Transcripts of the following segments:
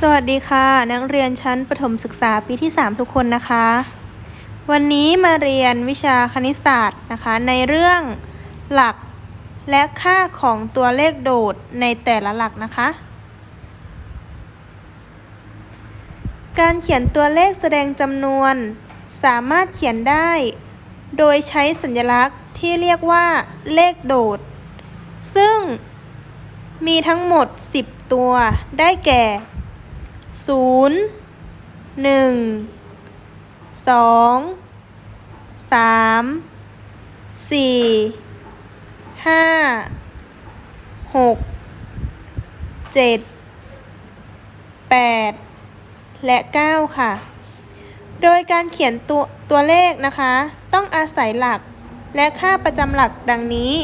สวัสดีค่ะ นักเรียนชั้นประถมศึกษาปีที่ 3 ทุกคนนะคะ วันนี้มาเรียนวิชาคณิตศาสตร์นะคะ ในเรื่องหลักและค่าของตัวเลขโดดในแต่ละหลักนะคะ การเขียนตัวเลขแสดงจำนวน สามารถเขียนได้ โดยใช้สัญลักษณ์ที่เรียกว่าเลขโดด ซึ่งมีทั้งหมด 10 ตัวได้แก่ ศูนย์หนึ่งสองสามสี่ห้าหกเจ็ดแปดและเก้าค่ะ โดยการเขียนตัวตัวเลขนะคะ ต้องอาศัยหลักและค่าประจำหลักดังนี้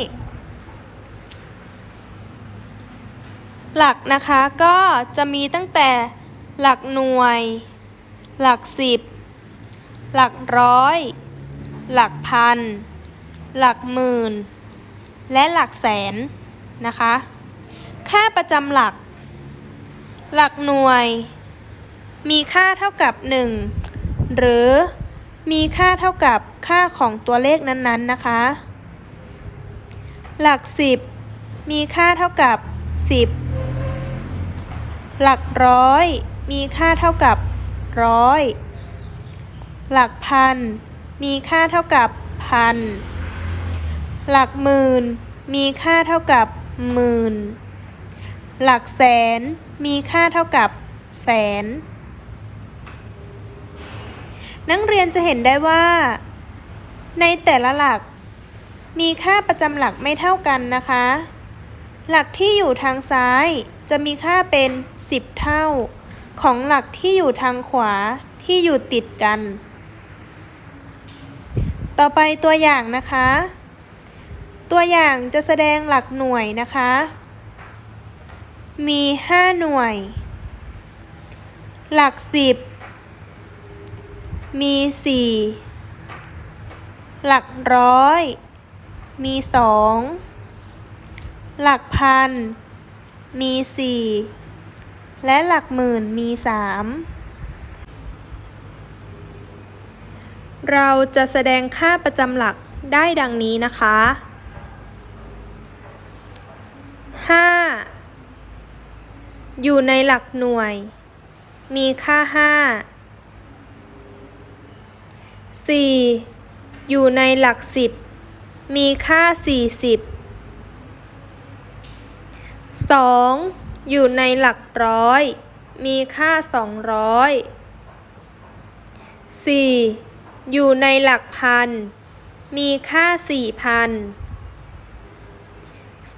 หลักนะคะก็จะมีตั้งแต่ หลักหน่วย หลักสิบ หลักร้อย หลักพัน หลักหมื่น และหลักแสนนะคะ ค่าประจำหลัก หลักหน่วย มีค่าเท่ากับ 1 หรือมีค่าเท่ากับค่าของตัวเลขนั้นๆนะคะ หลัก 10 มีค่าเท่ากับ 10 หลักร้อย มีค่าเท่ากับร้อยหลักพัน มีค่าเท่ากับพัน หลักหมื่น มีค่าเท่ากับหมื่น หลักแสน มีค่าเท่ากับแสน นักเรียนจะเห็นได้ว่า ในแต่ละหลัก มีค่าประจำหลักไม่เท่ากันนะคะ หลักที่อยู่ทางซ้ายจะมีค่าเป็น 10 เท่า ของหลักที่อยู่ทางขวาที่อยู่ติดกัน ต่อไปตัวอย่างนะคะ ตัวอย่างจะแสดงหลักหน่วยนะคะ มี 5 หน่วย หลัก 10 มี 4 หลักร้อย มี 2 หลักพัน มี 4 และหลักหมื่นมี 3 เราจะแสดงค่าประจำหลักได้ดังนี้นะคะ 5 อยู่ในหลักหน่วย มีค่า 5 4 อยู่ในหลัก 10 มีค่า 40 2. อยู่ในหลักร้อย มีค่า 200 4. อยู่ในหลักพัน มีค่า 4,000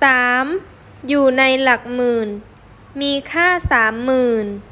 3. อยู่ในหลักหมื่น มีค่า 30,000